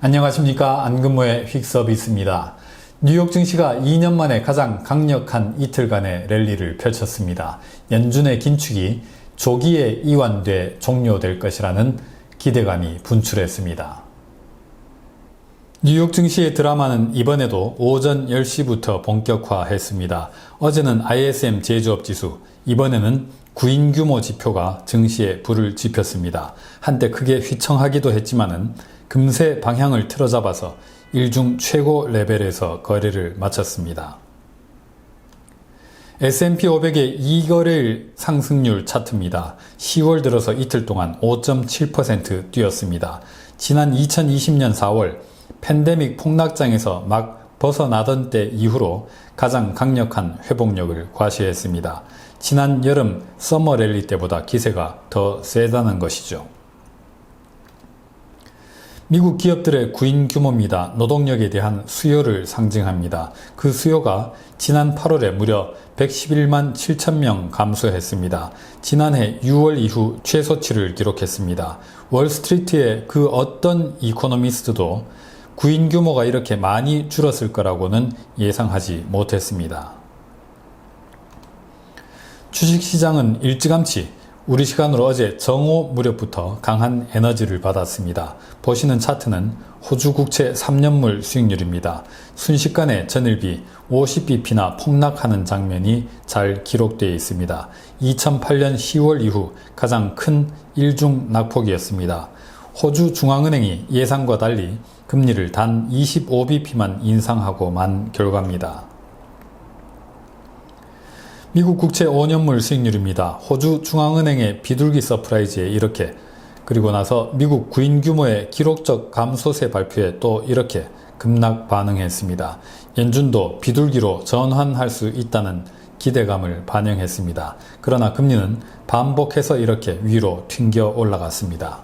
안녕하십니까 안근모의 휙서비스입니다. 뉴욕 증시가 2년 만에 가장 강력한 이틀간의 랠리를 펼쳤습니다. 연준의 긴축이 조기에 이완돼 종료될 것이라는 기대감이 분출했습니다. 뉴욕 증시의 드라마는 이번에도 오전 10시부터 본격화했습니다. 어제는 ISM 제조업 지수, 이번에는 구인 규모 지표가 증시에 불을 지폈습니다. 한때 크게 휘청하기도 했지만은 금세 방향을 틀어잡아서 일중 최고 레벨에서 거래를 마쳤습니다. S&P 500의 2거래일 상승률 차트입니다. 10월 들어서 이틀 동안 5.7% 뛰었습니다. 지난 2020년 4월 팬데믹 폭락장에서 막 벗어나던 때 이후로 가장 강력한 회복력을 과시했습니다. 지난 여름 서머 랠리 때보다 기세가 더 세다는 것이죠. 미국 기업들의 구인 규모입니다. 노동력에 대한 수요를 상징합니다. 그 수요가 지난 8월에 무려 111만 7천 명 감소했습니다. 지난해 6월 이후 최소치를 기록했습니다. 월스트리트의 그 어떤 이코노미스트도 구인 규모가 이렇게 많이 줄었을 거라고는 예상하지 못했습니다. 주식시장은 일찌감치 우리 시간으로 어제 정오 무렵부터 강한 에너지를 받았습니다. 보시는 차트는 호주 국채 3년물 수익률입니다. 순식간에 전일비 50bp나 폭락하는 장면이 잘 기록되어 있습니다. 2008년 10월 이후 가장 큰 일중 낙폭이었습니다. 호주 중앙은행이 예상과 달리 금리를 단 25bp만 인상하고 만 결과입니다. 미국 국채 5년물 수익률입니다. 호주 중앙은행의 비둘기 서프라이즈에 이렇게 그리고 나서 미국 구인 규모의 기록적 감소세 발표에 또 이렇게 급락 반응했습니다. 연준도 비둘기로 전환할 수 있다는 기대감을 반영했습니다. 그러나 금리는 반복해서 이렇게 위로 튕겨 올라갔습니다.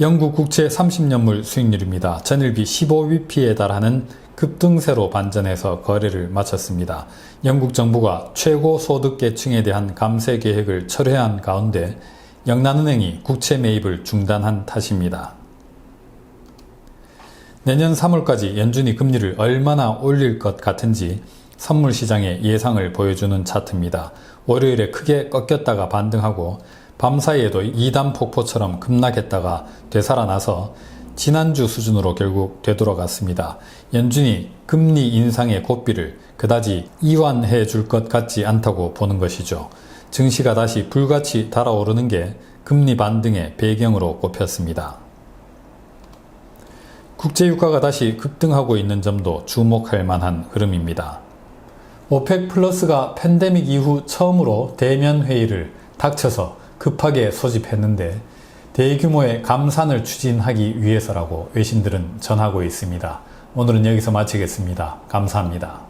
영국 국채 30년물 수익률입니다. 전일비 15bp에 달하는 급등세로 반전해서 거래를 마쳤습니다. 영국 정부가 최고 소득계층에 대한 감세 계획을 철회한 가운데 영란은행이 국채 매입을 중단한 탓입니다. 내년 3월까지 연준이 금리를 얼마나 올릴 것 같은지 선물 시장의 예상을 보여주는 차트입니다. 월요일에 크게 꺾였다가 반등하고 밤사이에도 2단 폭포처럼 급락했다가 되살아나서 지난주 수준으로 결국 되돌아갔습니다. 연준이 금리 인상의 고비를 그다지 이완해 줄 것 같지 않다고 보는 것이죠. 증시가 다시 불같이 달아오르는 게 금리 반등의 배경으로 꼽혔습니다. 국제유가가 다시 급등하고 있는 점도 주목할 만한 흐름입니다. 오펙 플러스가 팬데믹 이후 처음으로 대면 회의를 닥쳐서 급하게 소집했는데 대규모의 감산을 추진하기 위해서라고 외신들은 전하고 있습니다. 오늘은 여기서 마치겠습니다. 감사합니다.